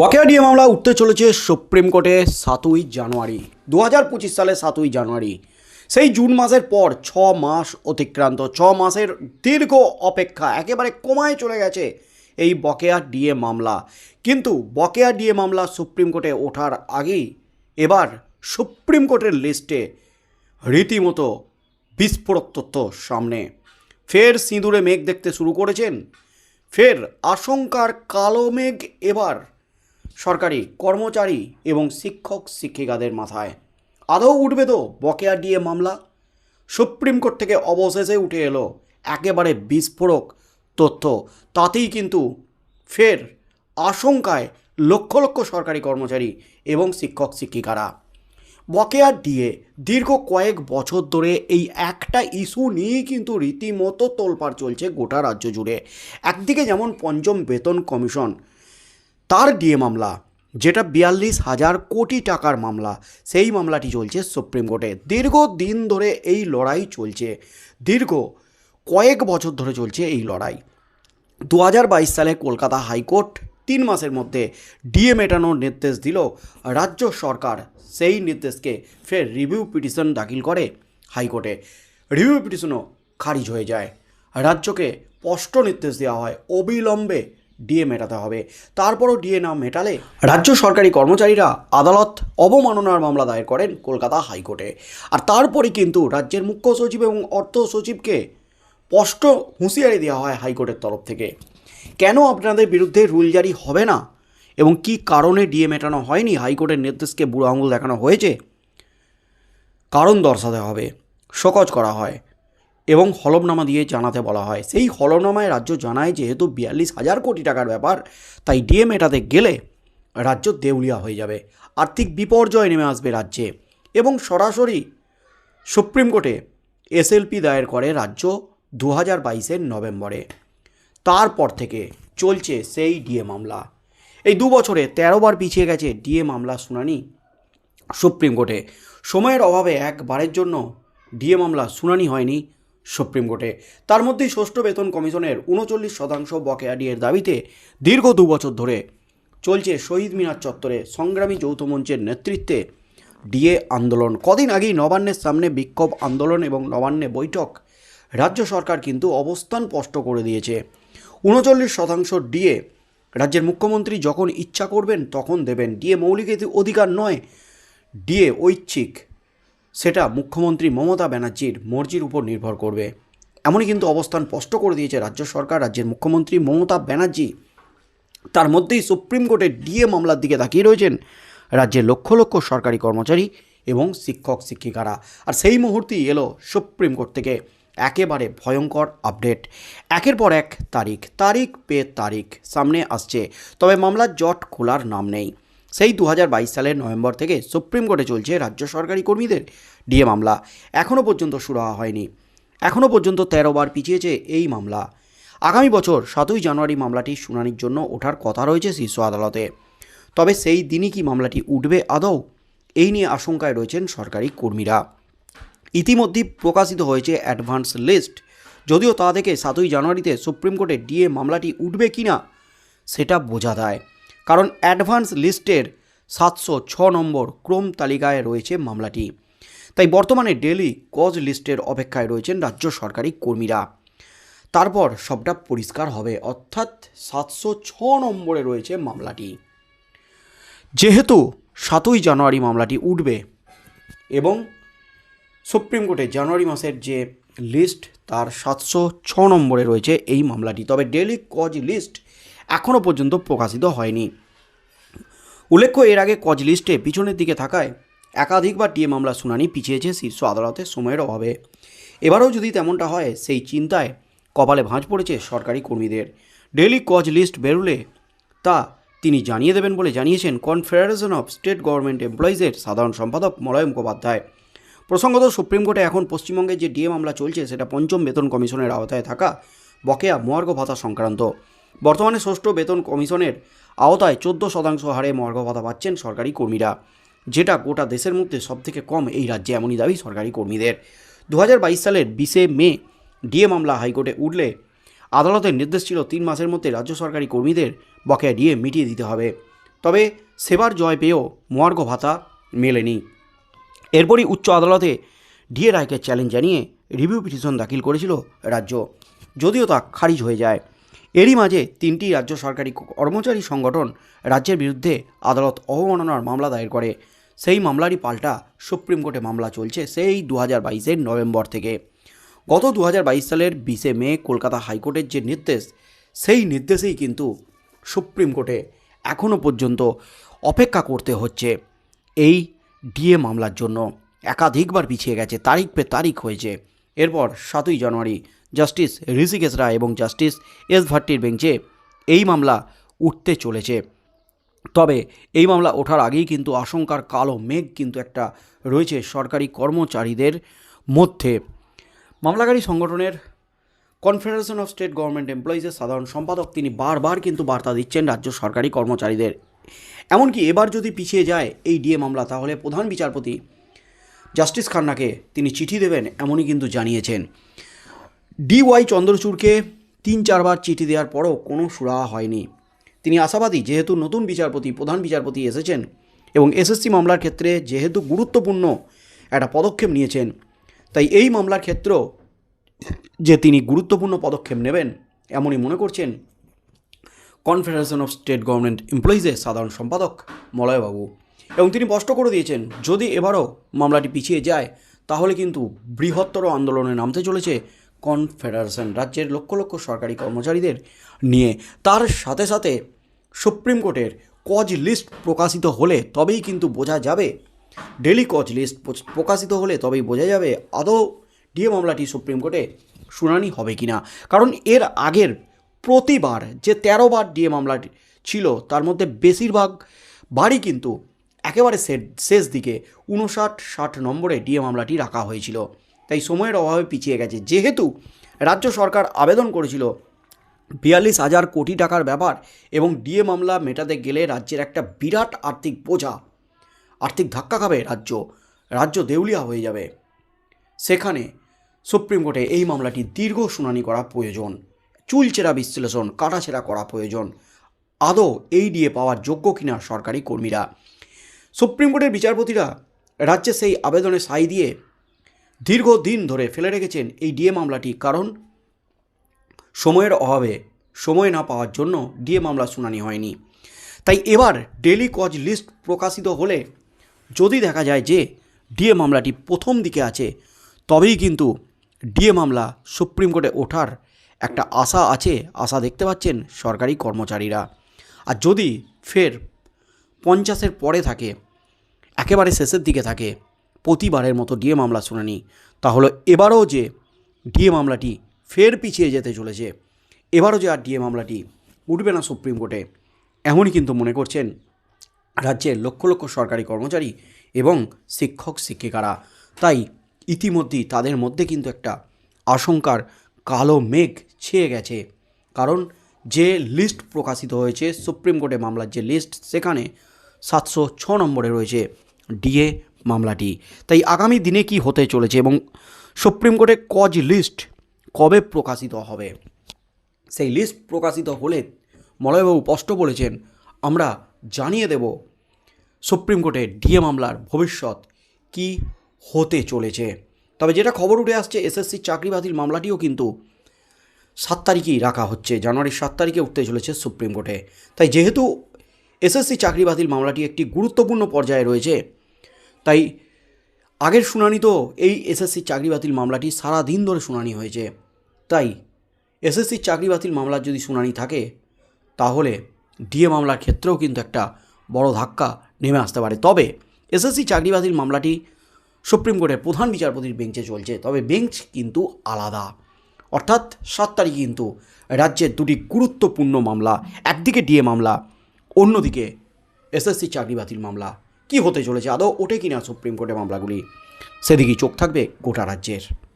বকেয়া ডিএ মামলা উঠতে চলেছে সুপ্রিম কোর্টে সাতই জানুয়ারি দু হাজার পঁচিশ সালে সাতই জানুয়ারি। সেই জুন মাসের পর ছ মাস অতিক্রান্ত, ছ মাসের দীর্ঘ অপেক্ষা, একেবারে কমায় চলে গেছে এই বকেয়া ডিএ মামলা। কিন্তু বকেয়া ডিএ মামলা সুপ্রিম কোর্টে ওঠার আগেই এবার সুপ্রিম কোর্টের লিস্টে রীতিমতো বিস্ফোরক তথ্য সামনে। ফের সিঁদুরে মেঘ দেখতে শুরু করেছেন, ফের আশঙ্কার কালো মেঘ এবার সরকারি কর্মচারী এবং শিক্ষক শিক্ষিকাদের মাথায়। আদৌ উঠবে তো বকেয়া ডিএ মামলা? সুপ্রিম কোর্ট থেকে অবশেষে উঠে এলো একেবারে বিস্ফোরক তথ্য। তাতেই কিন্তু ফের আশঙ্কায় লক্ষ লক্ষ সরকারি কর্মচারী এবং শিক্ষক শিক্ষিকারা। বকেয়া ডিএ দীর্ঘ কয়েক বছর ধরে এই একটা ইস্যু নিয়েই কিন্তু রীতিমতো তোলপাড় চলছে গোটা রাজ্য জুড়ে। একদিকে যেমন পঞ্চম বেতন কমিশন তার ডিএ মামলা, যেটা বিয়াল্লিশ হাজার কোটি টাকার মামলা, সেই মামলাটি চলছে সুপ্রিম কোর্টে। দীর্ঘ দিন ধরে এই লড়াই চলছে। দীর্ঘ কয়েক বছর ধরে চলছে এই লড়াই। দু হাজার বাইশ সালে কলকাতা হাইকোর্ট তিন মাসের মধ্যে ডিএ মেটানোর নির্দেশ দিল রাজ্য সরকার। সেই নির্দেশকে ফের রিভিউ পিটিশন দাখিল করে হাইকোর্টে। রিভিউ পিটিশনও খারিজ হয়ে যায়। রাজ্যকে স্পষ্ট নির্দেশ দেওয়া হয়। অবিলম্বে ডিএ মেটাতে হবে। তারপরও ডিএ না মেটালে রাজ্য সরকারি কর্মচারীরা আদালত অবমাননার মামলা দায়ের করেন কলকাতা হাইকোর্টে। আর তারপরে কিন্তু রাজ্যের মুখ্য সচিব এবং অর্থ সচিবকে স্পষ্ট হুঁশিয়ারি দেওয়া হয় হাইকোর্টের তরফ থেকে। কেন আপনাদের বিরুদ্ধে রুল জারি হবে না? এবং কি কারণে ডিএ মেটানো হয়নি? হাইকোর্টের নির্দেশকে বুড়ো আঙুল দেখানো হয়েছে? কারণ দর্শাতে হবে, শোকজ করা হয়। এবং হলফনামা দিয়ে জানাতে বলা হয়। সেই হলফনামায় রাজ্য জানায় যেহেতু বিয়াল্লিশ হাজার কোটি টাকার ব্যাপার, তাই ডিএ এটাতে গেলে রাজ্য দেউলিয়া হয়ে যাবে। আর্থিক বিপর্যয় নেমে আসবে রাজ্যে এবং সরাসরি সুপ্রিম কোর্টে এসএলপি দায়ের করে রাজ্য দু হাজার বাইশের নভেম্বরে। তারপর থেকে চলছে সেই ডিএ মামলা। এই দু বছরে তেরো বার পিছিয়ে গেছে ডিএ মামলা শুনানি সুপ্রিম কোর্টে। সময়ের অভাবে একবারের জন্য ডিএ মামলা শুনানি হয়নি সুপ্রিম কোর্টে। তার মধ্যেই ষষ্ঠ বেতন কমিশনের উনচল্লিশ শতাংশ বকেয়া ডিএর দাবিতে দীর্ঘ দু বছর ধরে চলছে শহীদ মিনার চত্বরে সংগ্রামী যৌথ মঞ্চের নেতৃত্বে ডিএ আন্দোলন। কদিন আগেই নবান্নের সামনে বিক্ষোভ আন্দোলন এবং নবান্নে বৈঠক রাজ্য সরকার কিন্তু অবস্থান স্পষ্ট করে দিয়েছে। উনচল্লিশ শতাংশ ডিএ রাজ্যের মুখ্যমন্ত্রী যখন ইচ্ছা করবেন তখন দেবেন। ডিএ মৌলিক অধিকার নয়, ডিএ ঐচ্ছিক। সেটা মুখ্যমন্ত্রী মমতা ব্যানার্জির মর্জির উপর নির্ভর করবে। এমনই কিন্তু অবস্থান স্পষ্ট করে দিয়েছে রাজ্য সরকার, রাজ্যের মুখ্যমন্ত্রী মমতা ব্যানার্জি। তার মধ্যেই সুপ্রিম কোর্টের ডিএ মামলার দিকে তাকিয়ে রয়েছেন রাজ্যের লক্ষ লক্ষ সরকারি কর্মচারী এবং শিক্ষক, শিক্ষিকারা। আর সেই মুহূর্তেই এলো সুপ্রিম কোর্ট থেকে একেবারে ভয়ঙ্কর আপডেট। একের পর এক তারিখ তারিখ পে তারিখ সামনে আসছে, তবে মামলার জট খোলার নাম নেই। সেই দু হাজার বাইশ সালের নভেম্বর থেকে সুপ্রিম কোর্টে চলছে রাজ্য সরকারি কর্মীদের ডিএ মামলা। এখনও পর্যন্ত শুরু হয়নি। এখনও পর্যন্ত তেরো বার পিছিয়েছে এই মামলা। আগামী বছর সাতই জানুয়ারি মামলাটি শুনানির জন্য ওঠার কথা রয়েছে শীর্ষ আদালতে। তবে সেই দিনই কি মামলাটি উঠবে আদৌ? এই নিয়ে আশঙ্কায় রয়েছেন সরকারি কর্মীরা। ইতিমধ্যেই প্রকাশিত হয়েছে অ্যাডভান্স লিস্ট। যদিও তা দেখে সাতই জানুয়ারিতে সুপ্রিম কোর্টে ডিএ মামলাটি উঠবে কি না সেটা বোঝা দেয় কারণ অ্যাডভান্স লিস্টের সাতশো ছ নম্বর ক্রম তালিকায় রয়েছে মামলাটি। তাই বর্তমানে ডেলি কজ লিস্টের অপেক্ষায় রয়েছেন রাজ্য সরকারি কর্মীরা। তারপর সবটা পরিষ্কার হবে, অর্থাৎ সাতশো ছ নম্বরে রয়েছে মামলাটি। যেহেতু সাতই জানুয়ারি মামলাটি উঠবে এবং সুপ্রিম কোর্টে জানুয়ারি মাসের যে লিস্ট, তার সাতশো ছ নম্বরে রয়েছে এই মামলাটি। তবে ডেলি কজ লিস্ট এখনও পর্যন্ত প্রকাশিত হয়নি। উল্লেখ্য, এর আগে কজ লিস্টে পিছনের দিকে থাকায় একাধিকবার ডিএ মামলা শুনানি পিছিয়েছে শীর্ষ আদালতের সময়ের অভাবে। এবারেও যদি তেমনটা হয়, সেই চিন্তায় কপালে ভাঁজ পড়েছে সরকারি কর্মীদের। ডেলি কজ লিস্ট বেরোলে তা তিনি জানিয়ে দেবেন বলে জানিয়েছেন কনফেডারেশন অফ স্টেট গভর্নমেন্ট এমপ্লয়িজের সাধারণ সম্পাদক মলয় মুখোপাধ্যায়। প্রসঙ্গত, সুপ্রিম কোর্টে এখন পশ্চিমবঙ্গে যে ডিএ মামলা চলছে, সেটা পঞ্চম বেতন কমিশনের আওতায় থাকা বকেয়া মহার্ঘ ভাতা সংক্রান্ত। বর্তমানে ষষ্ঠ বেতন কমিশনের আওতায় চোদ্দ শতাংশ হারে মহার্ঘ ভাতা পাচ্ছেন সরকারি কর্মীরা। যেটা গোটা দেশের মধ্যে সবথেকে কম এই রাজ্যে এমনই দাবি সরকারি কর্মীদের। দু হাজার বাইশ সালের বিশে মে ডিএ মামলা হাইকোর্টে উঠলে আদালতের নির্দেশ ছিল তিন মাসের মধ্যে রাজ্য সরকারি কর্মীদের বকেয়া ডিএ মিটিয়ে দিতে হবে। তবে সেবার জয় পেয়েও মহার্ঘ ভাতা মেলেনি। এরপরই উচ্চ আদালতে ডিএ রায়কে চ্যালেঞ্জ জানিয়ে রিভিউ পিটিশন দাখিল করেছিল রাজ্য। যদিও তা খারিজ হয়ে যায়। এরই মাঝে তিনটি রাজ্য সরকারি কর্মচারী সংগঠন রাজ্যের বিরুদ্ধে আদালত অবমাননার মামলা দায়ের করে। সেই মামলারই পাল্টা সুপ্রিম কোর্টে মামলা চলছে সেই দু হাজার বাইশের নভেম্বর থেকে। গত দু হাজার বাইশ সালের বিশে মে কলকাতা হাইকোর্টের যে নির্দেশ, সেই নির্দেশেই কিন্তু সুপ্রিম কোর্টে এখনও পর্যন্ত অপেক্ষা করতে হচ্ছে এই ডিএ মামলার জন্য। একাধিকবার পিছিয়ে গেছে, তারিখ পে তারিখ হয়েছে। এরপর সাতই জানুয়ারি জাস্টিস ঋষিকেশ রায় এবং জাস্টিস এস ভাট্টির বেঞ্চে এই মামলা উঠতে চলেছে। তবে এই মামলা ওঠার আগেই কিন্তু আশঙ্কার কালো মেঘ কিন্তু একটা রয়েছে সরকারি কর্মচারীদের মধ্যে। মামলাকারী সংগঠনের কনফেডারেশন অফ স্টেট গভর্নমেন্ট এমপ্লয়িজের সাধারণ সম্পাদক তিনি বারবার কিন্তু বার্তা দিচ্ছেন রাজ্য সরকারি কর্মচারীদের। এমনকি এবার যদি পিছিয়ে যায় এই ডিএ মামলা, তাহলে প্রধান বিচারপতি জাস্টিস খান্নাকে তিনি চিঠি দেবেন এমনই কিন্তু জানিয়েছেন। ডিওয়াই চন্দ্রচূড়কে তিন চারবার চিঠি দেওয়ার পরও কোনো সুরাহা হয়নি। তিনি আশাবাদী যেহেতু নতুন বিচারপতি, প্রধান বিচারপতি এসেছেন এবং এসএসসি মামলার ক্ষেত্রে যেহেতু গুরুত্বপূর্ণ একটা পদক্ষেপ নিয়েছেন, তাই এই মামলার ক্ষেত্রেও যে তিনি গুরুত্বপূর্ণ পদক্ষেপ নেবেন এমনই মনে করছেন। কনফেডারেশন অফ স্টেট গভর্নমেন্ট এমপ্লয়িজের সাধারণ সম্পাদক মলয়বাবু। এবং তিনি স্পষ্ট করে দিয়েছেন, যদি এবারও মামলাটি পিছিয়ে যায়, তাহলে কিন্তু বৃহত্তর আন্দোলনে নামতে চলেছে কনফেডারেশন রাজ্যের লক্ষ লক্ষ সরকারি কর্মচারীদের নিয়ে। তার সাথে সাথে সুপ্রিম কোর্টের কজ লিস্ট প্রকাশিত হলে তবেই কিন্তু বোঝা যাবে ডেলি কজ লিস্ট প্রকাশিত হলে তবেই বোঝা যাবে আদৌ ডিএ মামলাটি সুপ্রিম কোর্টে শুনানি হবে কি না কারণ এর আগের প্রতিবার যে তেরো বার ডিএ মামলাটি ছিল, তার মধ্যে বেশিরভাগ বারই কিন্তু একেবারে শেষ দিকে উনষাট ষাট নম্বরে ডিএ মামলাটি রাখা হয়েছিল। তাই সময়ের অভাবে পিছিয়ে গেছে। যেহেতু রাজ্য সরকার আবেদন করেছিল বিয়াল্লিশ হাজার কোটি টাকার ব্যাপার এবং ডিএ মামলা মেটাতে গেলে রাজ্যের একটা বিরাট আর্থিক বোঝা, আর্থিক ধাক্কা খাবে রাজ্য। রাজ্য দেউলিয়া হয়ে যাবে। সেখানে সুপ্রিম কোর্টে এই মামলাটি দীর্ঘ শুনানি করা প্রয়োজন। চুলচেরা বিশ্লেষণ, কাটাছেঁড়া করা প্রয়োজন। আদৌ এই ডিএ পাওয়ার যোগ্য কিনা সরকারি কর্মীরা? সুপ্রিম কোর্টের বিচারপতিরা রাজ্যে সেই আবেদনে সাই দিয়ে দীর্ঘদিন ধরে ফেলে রেখেছেন এই ডিএ মামলাটি। কারণ সময়ের অভাবে সময় না পাওয়ার জন্য ডিএ মামলা শুনানি হয়নি। তাই এবার ডেলি কজ লিস্ট প্রকাশিত হলে যদি দেখা যায় যে ডিএ মামলাটি প্রথম দিকে আছে, তবেই কিন্তু ডিএ মামলা সুপ্রিম কোর্টে ওঠার একটা আশা আছে, আশা দেখতে পাচ্ছেন সরকারি কর্মচারীরা। আর যদি ফের পঞ্চাশের পরে থাকে, একেবারে শেষের দিকে থাকে। প্রতিবারের মতো ডিএ মামলা শুনানি। তাহলে এবারও যে ডিএ মামলাটি ফের পিছিয়ে যেতে চলেছে, এবারও যে আর ডিএ মামলাটি উঠবে না সুপ্রিম কোর্টে, এমনই কিন্তু মনে করছেন রাজ্যের লক্ষ লক্ষ সরকারি কর্মচারী এবং শিক্ষক, শিক্ষিকারা। তাই ইতিমধ্যেই তাদের মধ্যে কিন্তু একটা আশঙ্কার কালো মেঘ ছেয়ে গেছে। কারণ যে লিস্ট প্রকাশিত হয়েছে, সুপ্রিম কোর্টে মামলার যে লিস্ট, সেখানে সাতশো ছ নম্বরে রয়েছে ডিএ মামলাটি। তাই আগামী দিনে কি হতে চলেছে এবং সুপ্রিম কোর্টে কজ লিস্ট কবে প্রকাশিত হবে? সেই লিস্ট প্রকাশিত হলে মলয়বাবু স্পষ্ট বলেছেন, আমরা জানিয়ে দেব সুপ্রিম কোর্টে ডিএ মামলার ভবিষ্যৎ কি হতে চলেছে। তবে যেটা খবর উঠে আসছে, এসএসসি চাকরি বাতিল মামলাটিও কিন্তু সাত তারিখেই রাখা হচ্ছে। জানুয়ারির সাত তারিখে উঠতে চলেছে সুপ্রিম কোর্টে। তাই যেহেতু এসএসসি চাকরি বাতিল মামলাটি একটি গুরুত্বপূর্ণ পর্যায়ে রয়েছে। তাই আগের শুনানি তো এই এসএসসি চাকরি বাতিল মামলাটি সারা দিন ধরে শুনানি হয়েছে। তাই এসএসসি চাকরি বাতিল মামলার যদি শুনানি থাকে, তাহলে ডিএ মামলার ক্ষেত্রেও কিন্তু একটা বড় ধাক্কা নেমে আসতে পারে। তবে এসএসসি চাকরি বাতিল মামলাটি সুপ্রিম কোর্টের প্রধান বিচারপতির বেঞ্চে চলছে। তবে বেঞ্চ কিন্তু আলাদা। অর্থাৎ সাত তারিখ কিন্তু রাজ্যের দুটি গুরুত্বপূর্ণ মামলা, একদিকে ডিএ মামলা অন্যদিকে, এসএসসি চাকরি বাতিল মামলা। কি হতে চলেছে আদৌ? ওঠে কিনা সুপ্রিম কোর্টে মামলাগুলি? সেদিকেই চোখ থাকবে গোটা রাজ্যের।